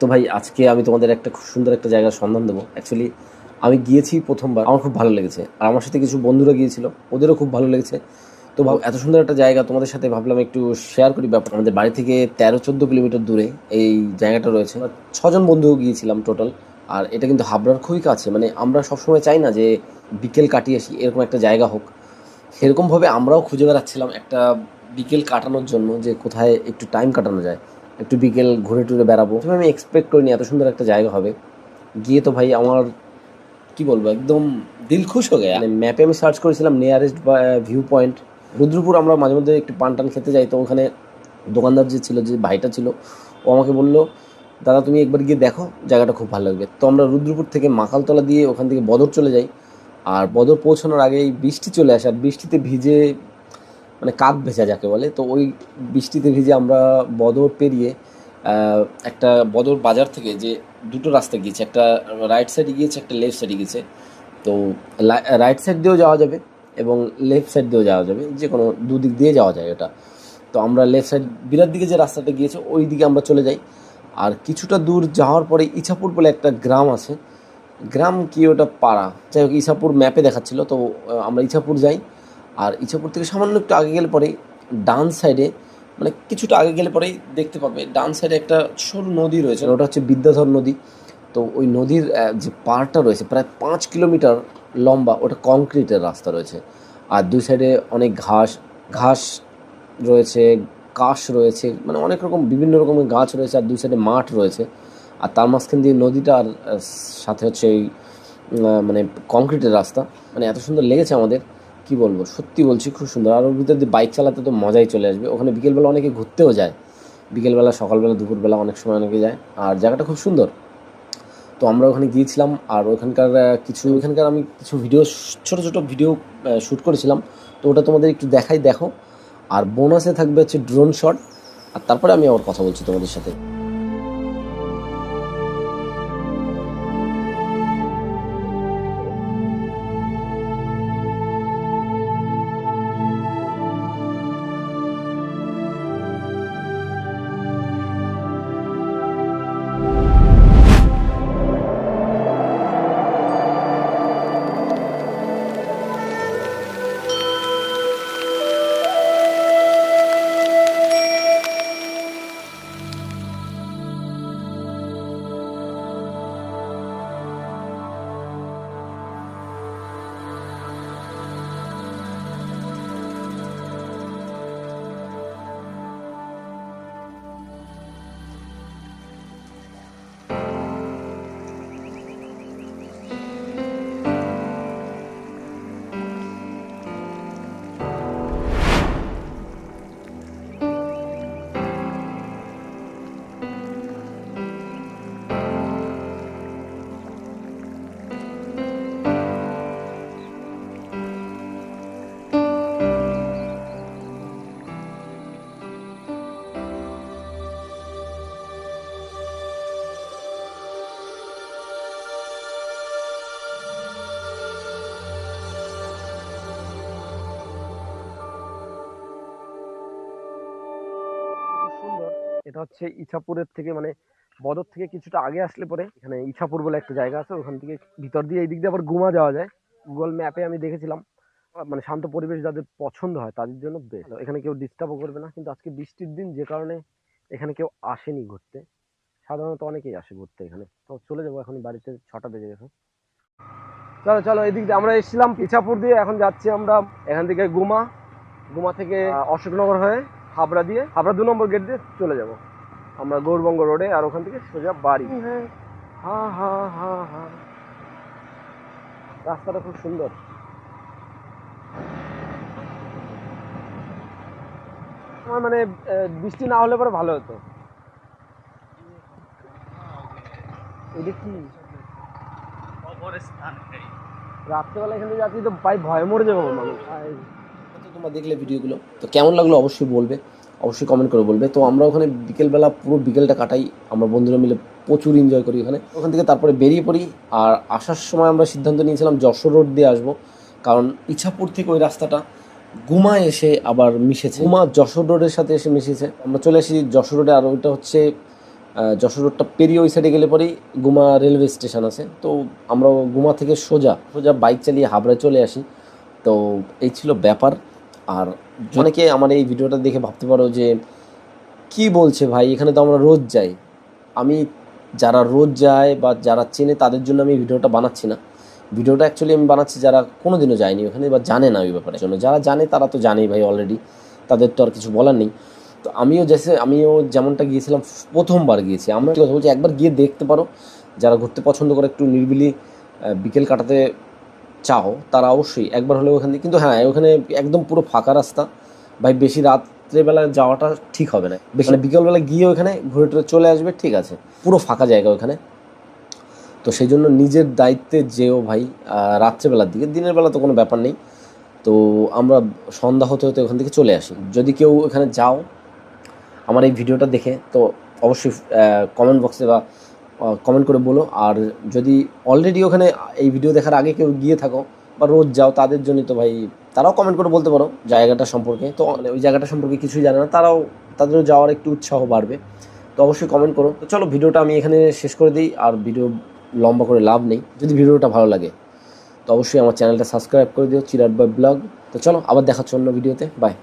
তো ভাই, আজকে আমি তোমাদের একটা খুব সুন্দর একটা জায়গার সন্ধান দেবো। অ্যাকচুয়ালি আমি গিয়েছি প্রথমবার, আমার খুব ভালো লেগেছে। আর আমার সাথে কিছু বন্ধুরা গিয়েছিল, ওদেরও খুব ভালো লেগেছে। তো ভাব, এত সুন্দর একটা জায়গা, তোমাদের সাথে ভাবলাম একটু শেয়ার করি ব্যাপার আমাদের বাড়ি থেকে তেরো চোদ্দ কিলোমিটার দূরে এই জায়গাটা রয়েছে। ছজন বন্ধু গিয়েছিলাম টোটাল আর এটা কিন্তু হাবড়ার খুবই কাছে মানে আমরা সবসময় চাই না যে বিকেল কাটিয়ে আসি, এরকম একটা জায়গা হোক। সেরকমভাবে আমরাও খুঁজে বেড়াচ্ছিলাম একটা বিকেল কাটানোর জন্য যে কোথায় একটু টাইম কাটানো যায়। একটু বিকেল ঘুরে টুরে বেড়াবো। আমি এক্সপেক্ট করিনি, এত সুন্দর একটা জায়গা হবে। গিয়ে তো ভাই আমার, কি বলব, একদম দিল খুশ হয়ে গেছে। ম্যাপে আমি সার্চ করেছিলাম নিয়ারেস্ট ভিউ পয়েন্ট রুদ্রপুর আমরা মাঝে মধ্যে একটু পান টান খেতে যাই, তো ওখানে দোকানদার যে ছিল, যে ভাইটা ছিল, ও আমাকে বলল, দাদা, তুমি একবার গিয়ে দেখো, জায়গাটা খুব ভালো লাগবে। তো আমরা রুদ্রপুর থেকে মাকালতলা দিয়ে ওখান থেকে বদর চলে যাই। আর বদর পৌঁছানোর আগেই বৃষ্টি চলে আসে, আর বৃষ্টিতে ভিজে মানে কাক ভেজা যাকে বলে, তো ওই বৃষ্টিতে ভিজে আমরা বদর পেরিয়ে একটা বদর বাজার থেকে যে দুটো রাস্তা গিয়েছে, একটা রাইট সাইডে গিয়েছে, একটা লেফট সাইডে গিয়েছে। তো রাইট সাইড দিয়েও যাওয়া যাবে এবং লেফট সাইড দিয়েও যাওয়া যাবে, যে কোনো দুদিক দিয়ে যাওয়া যায় ওটা। তো আমরা লেফট সাইড বিরাট দিকে যে রাস্তাটা গিয়েছে, ওই দিকে আমরা চলে যাই। আর কিছুটা দূর যাওয়ার পরে ইছাপুর বলে একটা গ্রাম আছে। গ্রাম কি ওটা পাড়া? যাই হোক, ইছাপুর ম্যাপে দেখাচ্ছিল, তো আমরা ইছাপুর যাই। আর ইছাপুর থেকে সামান্য একটু আগে গেলে পরেই ডান সাইডে মানে কিছুটা আগে গেলে পরেই দেখতে পাবে, ডান সাইডে একটা সরু নদী রয়েছে, ওটা হচ্ছে বিদ্যাধর নদী। তো ওই নদীর যে পাড়টা রয়েছে প্রায় পাঁচ কিলোমিটার লম্বা, ওটা কংক্রিটের রাস্তা রয়েছে। আর দুই সাইডে অনেক ঘাস ঘাস রয়েছে, কাশ রয়েছে মানে অনেক রকম, বিভিন্ন রকমের গাছ রয়েছে, আর দুই সাইডে মাঠ রয়েছে। আর তার মাঝখান দিয়ে নদীটা আর সাথে হচ্ছে এই মানে কংক্রিটের রাস্তা। মানে এত সুন্দর লেগেছে আমাদের। কি বলব? সত্যি বলছি, খুব সুন্দর। আর ওর ভিতর বাইক চালাতে তো মজাই চলে আসবে। ওখানে বিকেলবেলা অনেকে ঘুরতেও যায়। বিকেলবেলা, সকালবেলা, দুপুরবেলা অনেক সময় অনেকে যায়। আর জায়গাটা খুব সুন্দর। তো আমরা ওখানে গিয়েছিলাম, আর ওখানকার কিছু, ওখানকার আমি কিছু ভিডিও ছোট ছোট ভিডিও শ্যুট করেছিলাম। তো ওটা তোমাদের একটু দেখাই, দেখো। আর বোনাসে থাকবে হচ্ছে ড্রোন শট আর তারপরে আমি আবার কথা বলছি তোমাদের সাথে। এটা হচ্ছে ইছাপুরের থেকে মানে বদর থেকে কিছুটা আগে আসলে পরে এখানে ইছাপুর বলে একটা জায়গা আছে ওখান থেকে ভিতর দিয়ে এই দিক দিয়ে আবার গুমা যাওয়া যায়। গুগল ম্যাপে আমি দেখেছিলাম। মানে শান্ত পরিবেশ যাদের পছন্দ হয় তাদের জন্য বেস্ট এখানে কেউ ডিস্টার্বও করবে না কিন্তু আজকে বৃষ্টির দিন যে কারণে এখানে কেউ আসেনি ঘুরতে সাধারণত অনেকেই আসে ঘুরতে এখানে। তো চলে যাব এখন বাড়িতে ছটা বেজে গেছে। চলো চলো এদিক দিয়ে আমরা এসেছিলাম ইছাপুর দিয়ে এখন যাচ্ছি আমরা এখান থেকে গুমা। গুমা থেকে অশোকনগর হয়ে হাবড়া দিয়ে হাবড়া দু নম্বর গেট দিয়ে চলে যাব। আমরা গৌরবঙ্গ রোডে আর ওখান থেকে সোজা বাড়ি। হা হা হা হা। রাস্তাটা খুব সুন্দর। আমার মানে বৃষ্টি না হলে পরে ভালো হতো। এটা কি? রাত্রেবেলা এখানে যাচ্ছি তো পাই ভয় মরে যাব মানুষ। তোমরা দেখলে ভিডিওগুলো। তো কেমন লাগল অবশ্যই বলবে, অবশ্যই কমেন্ট করে বলবে। তো আমরা ওখানে বিকেলবেলা পুরো বিকেলটা কাটাই, আমরা বন্ধুরা মিলে প্রচুর এনজয় করি ওখানে। ওখান থেকে তারপরে বেরিয়ে পড়ি, আর আসার সময় আমরা সিদ্ধান্ত নিয়েছিলাম যশোর রোড দিয়ে আসব। কারণ ইছাপুর থেকে ওই রাস্তাটা গুমা এসে আবার মিশেছে। গুমা যশোর রোডের সাথে এসে মিশেছে। আমরা চলে আসি যশোর রোডে আর ওইটা হচ্ছে যশোর রোডটা পেরিয়ে ওই সাইডে গেলে পরেই গুমা রেলওয়ে স্টেশন আছে। তো আমরা গুমা থেকে সোজা সোজা বাইক চালিয়ে হাবড়ায় চলে আসি। তো এই ছিল ব্যাপার। আর অনেকে আমার এই ভিডিওটা দেখে ভাবতে পারো যে, কি বলছে ভাই? এখানে তো আমরা রোজ যাই। আমি যারা রোজ যায় বা যারা চেনে তাদের জন্য আমি ভিডিওটা বানাচ্ছি না। ভিডিওটা অ্যাকচুয়ালি আমি বানাচ্ছি যারা কোনোদিনও যায়নি ওখানে বা জানে না ওই ব্যাপারে। জন্য যারা জানে তারা তো জানেই ভাই অলরেডি তাদের তো আর কিছু বলার নেই। তো আমিও জেসে আমিও যেমনটা গিয়েছিলাম, প্রথমবার গিয়েছি। আমরা কথা বলছি? একবার গিয়ে দেখতে পারো। যারা ঘুরতে পছন্দ করে একটু নিরিবিলি বিকেল কাটাতে চাও, তারা অবশ্যই একবার হলেও ওখান কিন্তু হ্যাঁ ওখানে একদম পুরো ফাঁকা রাস্তা। ভাই, বেশি রাত্রেবেলা যাওয়াটা ঠিক হবে না। বেশি বিকেলবেলা গিয়ে ওখানে ঘুরে টুরে চলে আসবে, ঠিক আছে। পুরো ফাঁকা জায়গা ওখানে। তো সেই জন্য নিজের দায়িত্বে যেও ভাই রাত্রেবেলার দিকে। দিনের বেলা তো কোনো ব্যাপার নেই। তো আমরা সন্ধ্যা হতে হতে ওখান থেকে চলে আসি। যদি কেউ এখানে যাও, আমার এই ভিডিওটা দেখে, তো অবশ্যই কমেন্ট বক্সে বা কমেন্ট করে বলো। আর যদি অলরেডি ওখানে এই ভিডিও দেখার আগে কেউ গিয়ে থাকো বা রোজ যাও, তাদের জন্য তো ভাই, তারাও কমেন্ট করে বলতে পারো জায়গাটা সম্পর্কে। তো ওই জায়গাটা সম্পর্কে কিছুই জানে না, তারাও তাদেরও যাওয়ার একটু উৎসাহ বাড়বে। তো অবশ্যই কমেন্ট করো। তো চলো ভিডিওটা আমি এখানে শেষ করে দিই, আর ভিডিও লম্বা করে লাভ নেই। যদি ভিডিওটা ভালো লাগে, তো অবশ্যই আমার চ্যানেলটা সাবস্ক্রাইব করে দিও, চিরাট বাই ব্লগ তো চলো আবার দেখাচ্ছ অন্য ভিডিওতে বাই